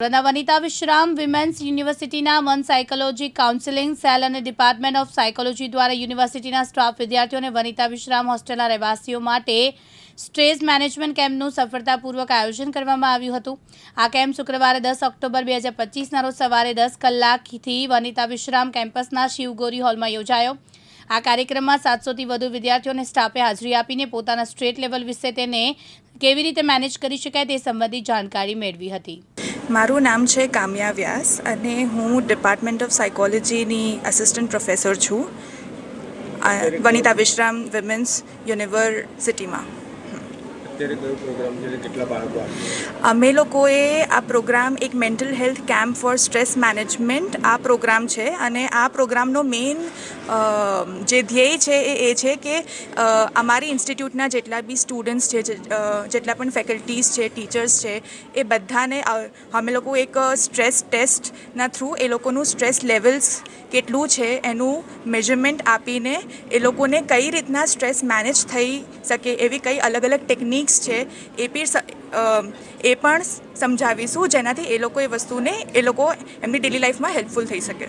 સુરતના વનિતા વિશ્રામ વિમેન્સ યુનિવર્સિટીના one psychology counselling cell અને ડિપાર્ટમેન્ટ ઓફ સાયકોલોજી દ્વારા યુનિવર્સિટીના સ્ટાફ વિદ્યાર્થીઓ અને વનિતા વિશ્રામ હોસ્ટેલના રહેવાસીઓ માટે સ્ટ્રેસ મેનેજમેન્ટ કેમ્પનું સફળતાપૂર્વક આયોજન કરવામાં આવ્યું હતું. આ કેમ્પ શુક્રવારે દસ ઓક્ટોબર બે હજાર પચીસના રોજ સવારે દસ કલાકથી વનિતા વિશ્રામ કેમ્પસના શિવગોરી હોલમાં યોજાયો. આ કાર્યક્રમમાં સાતસોથી વધુ વિદ્યાર્થીઓ અને સ્ટાફે હાજરી આપીને પોતાના સ્ટ્રેટ લેવલ વિશે તેને કેવી રીતે મેનેજ કરી શકાય તે સંબંધી જાણકારી મેળવી હતી. મારું નામ છે કામ્યા વ્યાસ અને હું ડિપાર્ટમેન્ટ ઓફ સાયકોલોજીની અસિસ્ટન્ટ પ્રોફેસર છું વનિતા વિશ્રામ વિમેન્સ યુનિવર્સિટીમાં અમે લોકોએ આ પ્રોગ્રામ એક mental health camp for stress management આ પ્રોગ્રામ છે અને આ પ્રોગ્રામનો મેઇન જે ધ્યેય છે એ એ છે કે અમારી ઇન્સ્ટિટ્યૂટના જેટલા બી સ્ટુડન્ટ્સ છે જેટલા પણ ફેકલ્ટીઝ છે ટીચર્સ છે, એ બધાને અમે લોકો એક સ્ટ્રેસ ટેસ્ટના થ્રુ એ લોકોનું સ્ટ્રેસ લેવલ્સ કેટલું છે એનું મેજરમેન્ટ આપીને એ લોકોને કઈ રીતના સ્ટ્રેસ મેનેજ થઈ શકે એવી કઈ અલગ અલગ ટેકનિક્સ છે એ બી એ પણ સમજાવીશું જેનાથી એ લોકો એ વસ્તુને, એ લોકો એમની ડેલી લાઈફમાં હેલ્પફુલ થઈ શકે.